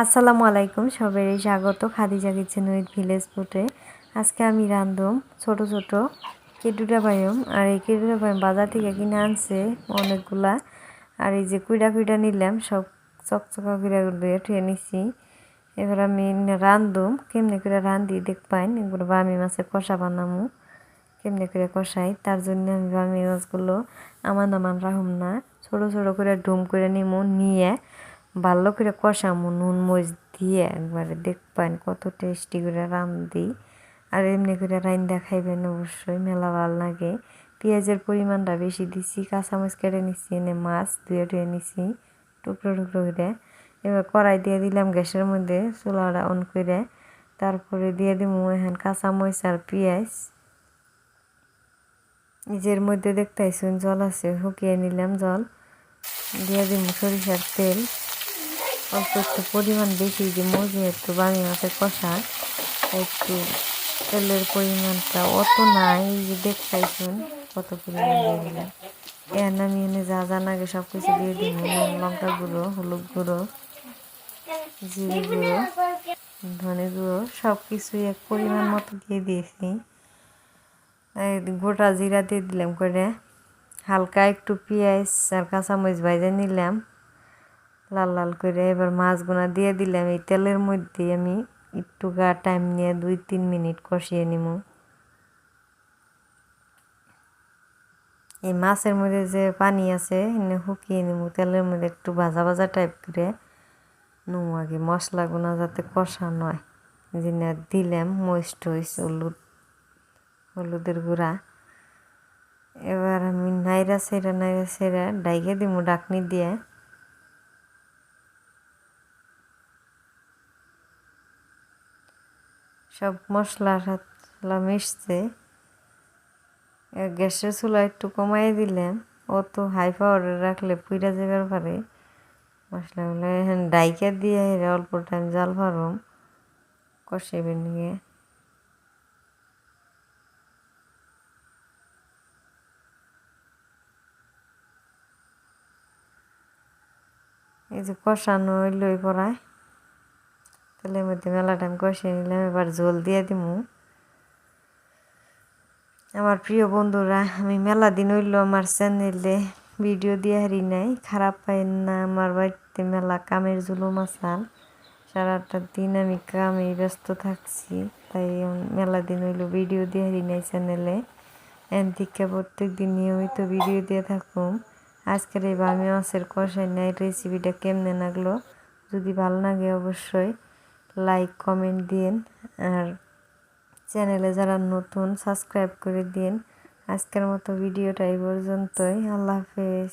আসসালামু আলাইকুম সবাই স্বাগত খাদিজা কিচেন উইথ ভিলেজ ফুটে আজকে আমি রান্ধুম ছোট ছোট কেটুটা বায়ম আর এই কেটুটা বায়ম বাজার থেকে কিনে আনছে অনেকগুলা। আর এই যে কুইডা কুইডা নিলাম, সব চকচকা কুইডা দিয়ে টুয়ে নিছি। এবার আমি রান্ধুম কেমনে করে রান্ধি দেখ দেখবাইন এগুলো বামি মাছের কষা বানামু, কেমনে করে কষাই, তার জন্য আমি বামি মাছগুলো আমান আমান রাখুম না, ছোট ছোট করে ডুম করে নিমু, নিয়ে ভালো করে কষামো, নুন, মরিচ দিয়ে একবারে দেখবেন কত টেস্টি করে রান্ধি আর এমনি করে রান্দা খাইবেন অবশ্যই, মেলা ভালো লাগে। পেঁয়াজের পরিমাণটা বেশি দিছি, কাঁচামরিচ কেটে নিছি, এনে মাছ ধুয়ে ধুয়ে নিছি, টুকরো টুকরো করে। এবার কড়াই দিয়ে দিলাম গ্যাসের মধ্যে, চুলাটা অন করে। তারপরে দিয়ে দিব এখন কাঁচামরিচ আর পেঁয়াজ। নিজের মধ্যে দেখতেছেন জল আছে, শুকিয়ে নিলাম জল। দিয়ে দিব সরিষার তেল। অল্প একটু পরিমাণ বেশি দিব যেহেতু বামি মাছের কষা একটু তেলের পরিমাণটা অত নাই যে দেখতেছেন কত পরিমাণ দিয়ে এর আমি এনে যা যা লাগে সব কিছু দিয়ে দিব লঙ্কা গুঁড়ো, হলুদ গুঁড়ো, জিরে গুঁড়ো, ধনে গুঁড়ো সব কিছুই এক পরিমাণ মতো দিয়ে দিয়েছি। গোটা জিরা দিয়ে দিলাম করে, হালকা একটু পেঁয়াজ আর কাঁচামরিচ ভাজে নিলাম। লাল লাল করে এবার মাছগুনা দিয়ে দিলাম। এই তেলের মধ্যে আমি একটু গা টাইম নিয়ে দুই তিন মিনিট কষিয়ে নিব। এই মাছের মধ্যে যে পানি আছে, এনে শুকিয়ে নিব। তেলের মধ্যে একটু ভাজা ভাজা টাইপ করে নুম আগে মশলাগুনা যাতে কষা নয়। যেটা দিলাম মরিচ টইস হলুদ, হলুদের গুঁড়া। এবার আমি নাইরা সেরা নাইরা সেরা ডাইকে দিব ডাকনি দিয়ে। সব মশলা টসলা মিশছে। গ্যাসের চুলা একটু কমাই দিলাম। অত হাই পাওয়ারে রাখলে পুইরা যাবার পারে। মশলাগুলো এখন ডাইকা দিয়ে অল্প টাইম জাল ফারম কষাইবে নিয়ে। এই যে কষানো লই পড়ায়। তেলের মধ্যে মেলা টাইম কষিয়ে নিলাম, এবার জল দিয়ে দিমু। আমার প্রিয় বন্ধুরা, আমি মেলা দিন হইল আমার চ্যানেলে ভিডিও দিয়ে হারি নাই। খারাপ পাই না, আমার বাড়িতে মেলা কামের জুলুম আসাল সারাটা দিন আমি কামে ব্যস্ত থাকছি, তাই মেলা দিন হইল ভিডিও দিয়ে হারি নাই চ্যানেলে এন থেকে প্রত্যেক দিন নিয়মিত ভিডিও দিয়ে থাকুম। আজকের এই বামি মাছের কষাই নাই রেসিপিটা কেমনে লাগল? যদি ভালো লাগে অবশ্যই লাইক কমেন্ট দিন আর চ্যানেলে যারা নতুন সাবস্ক্রাইব করে দিন। আজকের মতো ভিডিওটা এই পর্যন্তই। আল্লাহ হাফেজ।